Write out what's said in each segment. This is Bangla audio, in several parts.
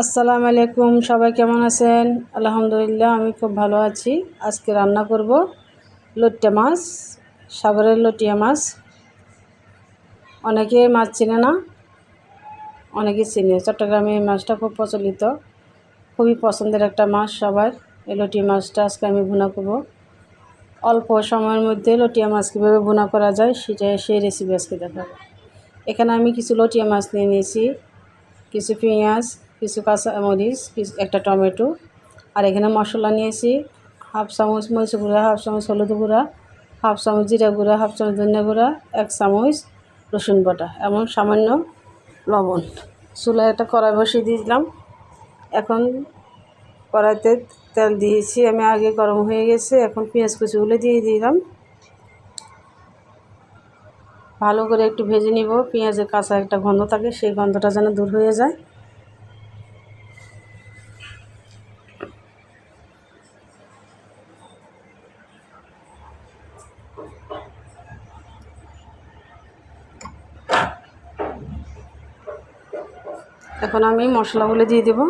আসসালামু আলাইকুম, সবাই কেমন আছেন? আলহামদুলিল্লাহ, আমি খুব ভালো আছি। আজকে রান্না করব লট্টা মাছ, সাগরের লটিয়া মাছ। অনেকে মাছ চিনে না, অনেকে চিনে। চট্টগ্রামে এই মাছটা খুব প্রচলিত, খুবই পছন্দের একটা মাছ সবার। এই লটিয়া মাছটা আজকে আমি ভুনা করব। অল্প সময়ের মধ্যে লটিয়া মাছ কীভাবে ভুনা করা যায়, সেটা সেই রেসিপি আজকে দেখাবো। এখানে আমি কিছু লটিয়া মাছ নিয়ে নিয়েছি, কিছু পেঁয়াজ কিছু কাঁচা মরিচ, কিছু একটা টমেটো, আর এখানে মশলা নিয়েছি, হাফ চামচ মরিচ গুঁড়া, হাফ চামচ হলুদ গুঁড়া, হাফ চামচ জিরা গুঁড়া, হাফ চামচ ধনিয়া গুঁড়া, এক চামচ রসুন বাটা এমন সামান্য লবণ। চুলায় একটা কড়াই বসিয়ে দিয়েছিলাম। এখন কড়াইতে তেল দিয়েছি। আমি আগে গরম হয়ে গেছে। এখন পেঁয়াজ কুচিগুলো দিয়ে দিলাম। ভালো করে একটু ভেজে নিব। পেঁয়াজের কাঁচা একটা গন্ধ থাকে, সেই গন্ধটা যেন দূর হয়ে যায়। এখন আমি মশলাগুলো দিয়ে দেব।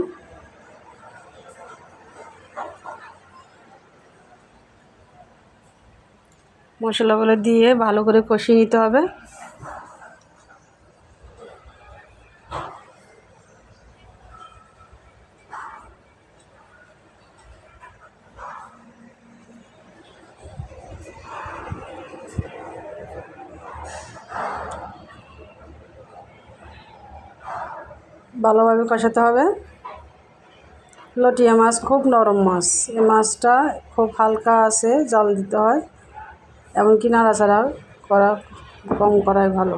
মশলাগুলো দিয়ে ভালো করে কষিয়ে নিতে হবে। ভালোভাবে কষাতে হবে। লটিয়া মাছ খুব নরম মাছ। এই মাছটা খুব হালকা আছে, জল দিতে হয়। এমনকি নাড়াচাড়া করা, কম করাই ভালো।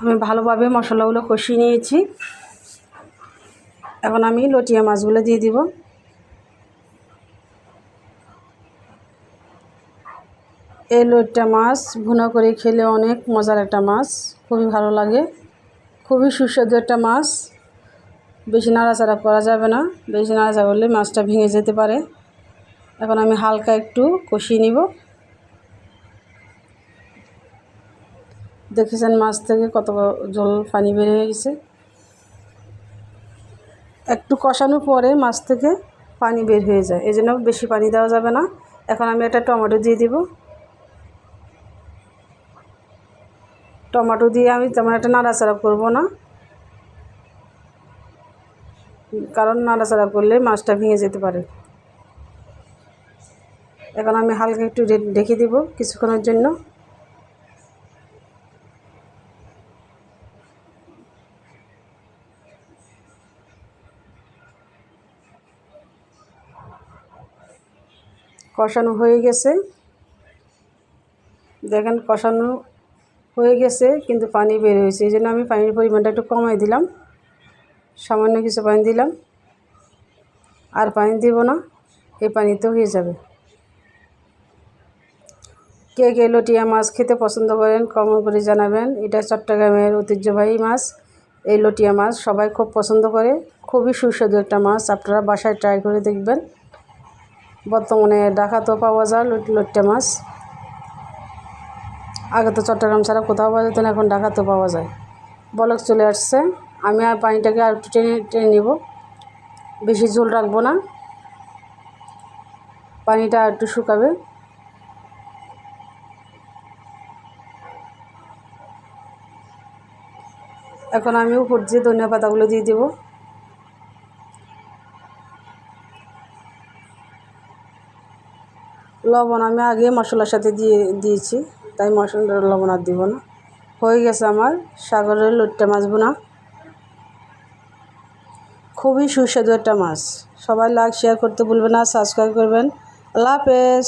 আমি ভালোভাবে মশলাগুলো কষিয়ে নিয়েছি। এখন আমি লটিয়া মাছগুলো দিয়ে দিব। এই লইট্টা মাছ ভুনা করে খেলে অনেক মজার একটা মাছ, খুবই ভালো লাগে। খুবই সুস্বাদু একটা মাছ। বেশি নাড়াচাড়া করা যাবে না, বেশি নাড়াচাড়া করলে মাছটা ভেঙে যেতে পারে। এখন আমি হালকা একটু কষিয়ে নিব। দেখেছেন মাছ থেকে কত জল পানি হয়ে গেছে? একটু কষানোর পরে মাছ থেকে পানি বের হয়ে যায়। এই জন্য বেশি পানি দেওয়া যাবে না। এখন আমি একটা টমেটো দিয়ে দিব। টমেটো দিয়ে আমি তেমন একটা নাড়াচাড়া করব না। কারণ নাড়াচাড়া করলে মাছটা ভেঙে যেতে পারে। এখন আমি হালকা একটু ঢেকে দিব কিছুক্ষণের জন্য। কষানো হয়ে গেছে। দেখেন, কষানো হয়ে গেছে, কিন্তু পানি বের হয়েছে। এই জন্য আমি পানির পরিমাণটা একটু কমাই দিলাম। সামান্য কিছু পানি দিলাম। আর পানি দিব না, এই পানিতেও হয়ে যাবে। কে কে লটিয়া মাছ খেতে পছন্দ করেন কমন করে জানাবেন। এটা চট্টগ্রামের ঐতিহ্যবাহী মাছ। এই লটিয়া মাছ সবাই খুব পছন্দ করে। খুবই সুস্বাদু একটা মাছ। আপনারা বাসায় ট্রাই করে দেখবেন। বর্তমানে ঢাকাতেও পাওয়া যায় লট্টা মাছ। আগে তো চট্টগ্রাম ছাড়া কোথাও পাওয়া যেত না, এখন ঢাকাতেও পাওয়া যায়। বলক চলে আসছে। আমি আর পানিটাকে আর একটু টেনে টেনে নিব। বেশি ঝোল রাখব না। পানিটা একটু শুকাবে। এখন আমি উপর দিয়ে ধনিয়া পাতাগুলো দিয়ে দেবো। লবণ আমি আগে মশলার সাথে দিয়ে দিয়েছি, তাই মশলার লবণ আর দিব না। হয়ে গেছে আমার সাগরের লুট্টা মাছ বোনা। খুবই সুস্বাদু একটা মাছ। সবাই লাইক শেয়ার করতে ভুলবেন না সাবস্ক্রাইব করবেন। আল্লাহ হাফেজ।